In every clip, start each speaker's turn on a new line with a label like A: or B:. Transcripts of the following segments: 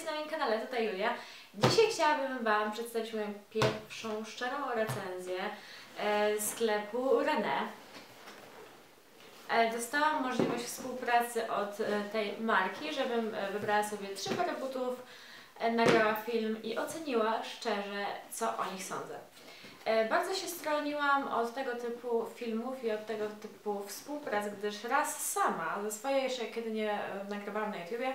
A: witajcie na moim kanale, tutaj Julia. Dzisiaj chciałabym Wam przedstawić moją pierwszą szczerą recenzję e, sklepu René. E, dostałam możliwość współpracy od e, tej marki, żebym wybrała sobie trzy pary butów, nagrała film i oceniła szczerze, co o nich sądzę. Bardzo się stroniłam od tego typu filmów i od tego typu współprac, gdyż raz sama, ze swojej jeszcze kiedy nie nagrywałam na YouTubie,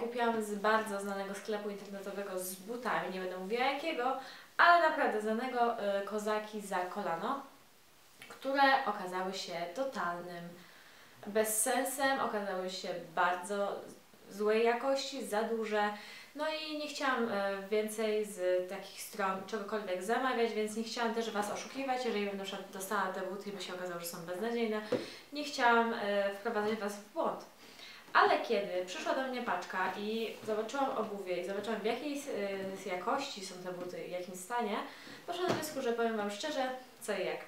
A: kupiłam z bardzo znanego sklepu internetowego z butami, nie będę mówiła jakiego, ale naprawdę znanego e, kozaki za kolano, które okazały się totalnym bezsensem, okazały się bardzo złej jakości, za duże. No i nie chciałam e, więcej z takich stron czegokolwiek zamawiać, więc nie chciałam też Was oszukiwać, jeżeli bym na przykład dostała te buty i by się okazało, że są beznadziejne. Nie chciałam e, wprowadzać Was w błąd. Ale kiedy przyszła do mnie paczka i zobaczyłam obuwie i zobaczyłam w jakiej e, jakości są te buty i w jakim stanie, doszłam do wniosku, że powiem Wam szczerze, co i jak.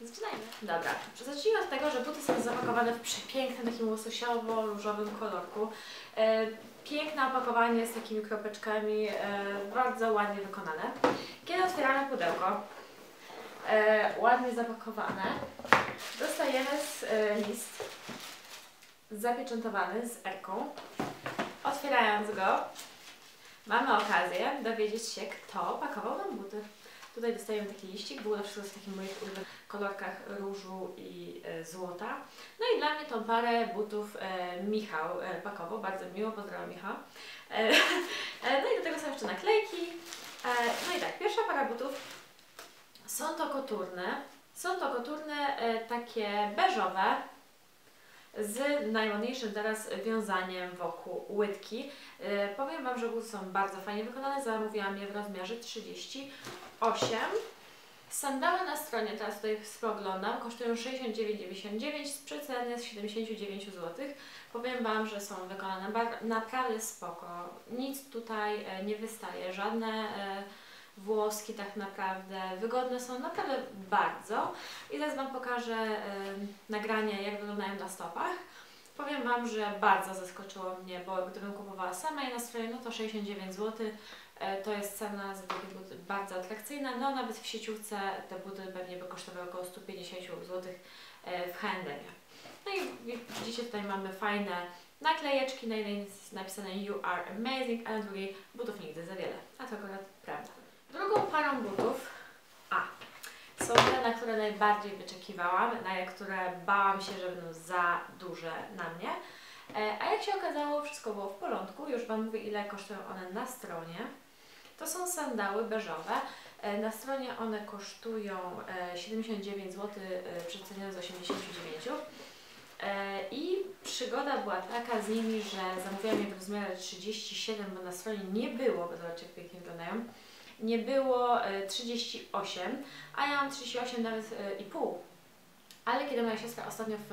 A: Zaczynajmy. Dobra, zacznijmy od tego, że buty są zapakowane w przepięknym, takim łososiowo-różowym kolorku. E, piękne opakowanie z takimi kropeczkami, e, bardzo ładnie wykonane. Kiedy otwieramy pudełko, ładnie zapakowane, dostajemy list zapieczętowany z erką. Otwierając go, mamy okazję dowiedzieć się, kto pakował nam buty. Tutaj dostajemy taki liścik, było to wszystko w takich moich ulubionych kolorkach różu i e, złota. No i dla mnie tą parę butów e, Michał e, pakował, bardzo miło, pozdrawiam Michał. No i do tego są jeszcze naklejki. No i tak, pierwsza para butów są to koturne. Są to koturne takie beżowe z najładniejszym teraz wiązaniem wokół łydki. E, powiem Wam, że buty są bardzo fajnie wykonane. Zamówiłam je w rozmiarze 38. Sandały na stronie, teraz tutaj spoglądam, kosztują 69,99 z przeceny z 79 zł. Powiem Wam, że są wykonane naprawdę spoko. Nic tutaj e, nie wystaje, żadne e, włoski tak naprawdę. Wygodne są naprawdę bardzo. I teraz Wam pokażę e, nagranie, jak wyglądają na stopach. Powiem Wam, że bardzo zaskoczyło mnie, bo gdybym kupowała sama na stronie, no to 69 zł. E, To jest cena za takie buty bardzo atrakcyjna. No nawet w sieciówce te buty pewnie by kosztowały około 150 zł w H&M. No i wi- widzicie tutaj mamy fajne naklejeczki, na jednej jest napisane You are amazing, a na drugiej butów nigdy za wiele. A to akurat prawda. Drugą parą butów, a są te, na które najbardziej wyczekiwałam, na które bałam się, że będą za duże na mnie. E, A jak się okazało, wszystko było w porządku. Już Wam mówię, ile kosztują one na stronie. To są sandały beżowe. E, Na stronie one kosztują e, 79 zł, przecenione z 89. E, I przygoda była taka z nimi, że zamówiłam je w rozmiarze 37, bo na stronie nie było, bo zobaczcie jak pięknie wyglądają, nie było e, 38, a ja mam 38 nawet e, i pół. Ale kiedy moja siostra ostatnio w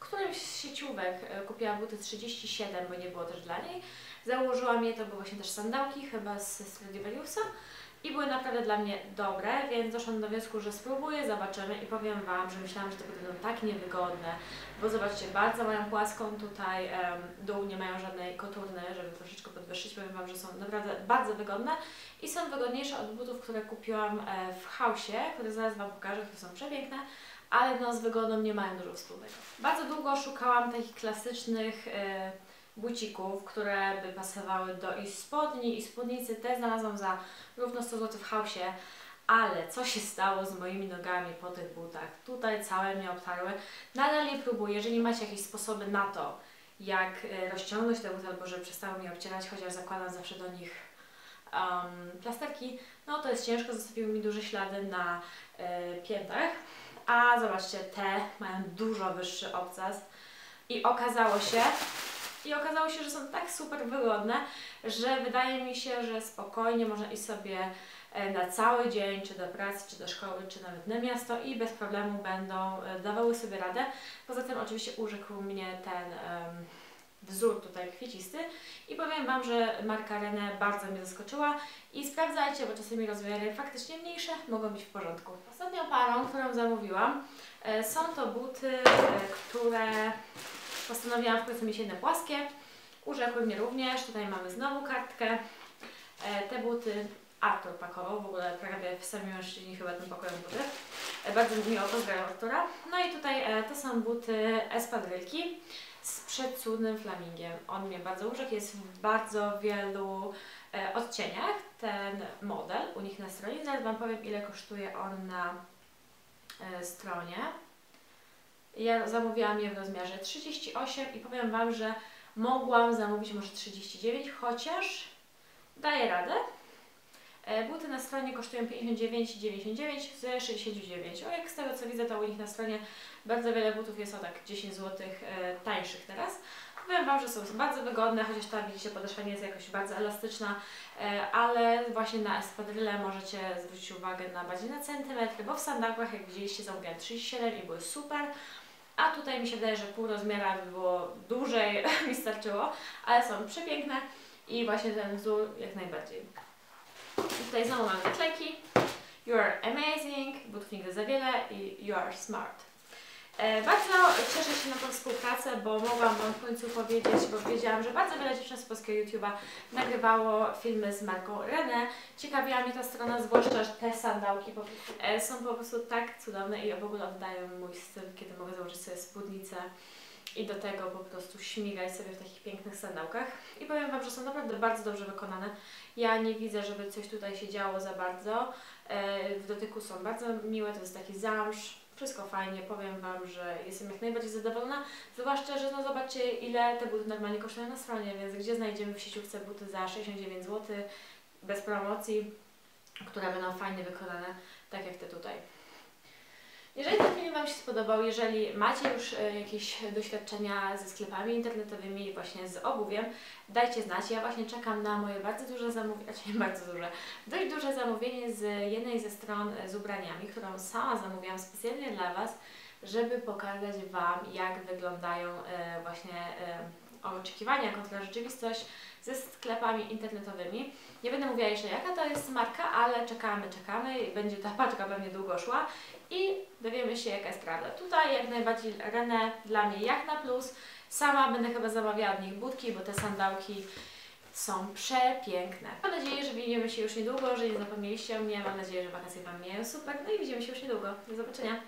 A: którymś z sieciówek e, kupiła buty 37, bo nie było też dla niej, założyłam je, to były właśnie też sandałki, chyba z Stradivariusa i były naprawdę dla mnie dobre, więc doszłam do wniosku, że spróbuję, zobaczymy i powiem Wam, że myślałam, że buty będą tak niewygodne, bo zobaczcie, bardzo mają płaską tutaj em, dół, nie mają żadnej koturny, żeby troszeczkę podwyższyć, powiem Wam, że są naprawdę bardzo wygodne i są wygodniejsze od butów, które kupiłam e, w Hausie, które zaraz Wam pokażę, które są przepiękne, ale no z wygodą nie mają dużo wspólnego. Bardzo długo szukałam takich klasycznych e, bucików, które by pasowały do i spodni, i spódnicy. Te znalazłam za równo 100 zł w Hausie, ale co się stało z moimi nogami po tych butach? Tutaj całe mnie obtarły. Nadal je próbuję. Jeżeli macie jakieś sposoby na to, jak e, rozciągnąć te buty, albo żeby przestały mi obcierać, chociaż zakładam zawsze do nich um, plasterki, no to jest ciężko, zostawiły mi duże ślady na e, piętach. A zobaczcie, te mają dużo wyższy obcas i okazało się, i okazało się, że są tak super wygodne, że wydaje mi się, że spokojnie można iść sobie e, na cały dzień, czy do pracy, czy do szkoły, czy nawet na miasto i bez problemu będą e, dawały sobie radę. Poza tym oczywiście urzekł mnie ten em, wzór tutaj kwiecisty i powiem Wam, że marka René bardzo mnie zaskoczyła i sprawdzajcie, bo czasami rozmiary faktycznie mniejsze mogą być w porządku. Ostatnią parą, którą zamówiłam e, są to buty, które postanowiłam w końcu mieć jedne płaskie Urzekły mnie również. Tutaj mamy znowu kartkę. E, te buty Artur pakował, w ogóle prawie w samym mężczyźni chyba tym pakują buty. E, bardzo miło pozdrawiam Artura. No i tutaj e, to są buty espadrylki z przecudnym flamingiem. On mnie bardzo urzekł, jest w bardzo wielu odcieniach ten model u nich na stronie. Zaraz Wam powiem ile kosztuje on na stronie. Ja zamówiłam je w rozmiarze 38 i powiem Wam, że mogłam zamówić może 39, chociaż daję radę. E, Buty na stronie kosztują 59,99 ze 69. O jak z tego co widzę, to u nich na stronie bardzo wiele butów jest o tak 10 zł e, tańszych teraz. Powiem Wam, że są bardzo wygodne, chociaż ta widzicie podeszwa nie jest jakoś bardzo elastyczna, e, ale właśnie na espadryle możecie zwrócić uwagę na bardziej na centymetry, bo w sandałkach jak widzieliście zamówiłam 37 i były super. A tutaj mi się wydaje, że pół rozmiara by było dłużej mi starczyło, ale są przepiękne i właśnie ten wzór jak najbardziej. I tutaj znowu mamy naklejki. You are amazing, butów nigdy za wiele i you are smart. E, bardzo cieszę się na tą współpracę, bo mogłam Wam w końcu powiedzieć, bo wiedziałam, że bardzo wiele dziewczyn z polskiego YouTube'a nagrywało filmy z marką René. Ciekawiła mnie ta strona, zwłaszcza, że te sandałki e, są po prostu tak cudowne i w ogóle oddają mój styl, kiedy mogę założyć sobie spódnicę i do tego po prostu śmigać sobie w takich pięknych sandałkach. I powiem Wam, że są naprawdę bardzo dobrze wykonane. Ja nie widzę, żeby coś tutaj się działo za bardzo. E, W dotyku są bardzo miłe, to jest taki zamsz, wszystko fajnie. Powiem Wam, że jestem jak najbardziej zadowolona. Zwłaszcza, że no zobaczcie ile te buty normalnie kosztują na stronie, więc gdzie znajdziemy w sieciówce buty za 69 zł bez promocji, które będą fajnie wykonane, tak jak te tutaj. Jeżeli ten film Wam się spodobał, jeżeli macie już e, jakieś doświadczenia ze sklepami internetowymi, właśnie z obuwiem, dajcie znać. Ja właśnie czekam na moje bardzo duże zamówienie, znaczy nie bardzo duże, dość duże zamówienie z jednej ze stron e, z ubraniami, którą sama zamówiłam specjalnie dla Was, żeby pokazać Wam, jak wyglądają e, właśnie oczekiwania kontra rzeczywistość ze sklepami internetowymi. Nie będę mówiła jeszcze jaka to jest marka, ale czekamy, czekamy i będzie ta paczka pewnie długo szła i dowiemy się jaka jest prawda. Tutaj jak najbardziej René dla mnie jak na plus. Sama będę chyba zamawiała od nich budki, bo te sandałki są przepiękne. Mam nadzieję, że widzimy się już niedługo, że nie zapomnieliście o mnie. Mam nadzieję, że wakacje Wam mijają super. No i widzimy się już niedługo. Do zobaczenia.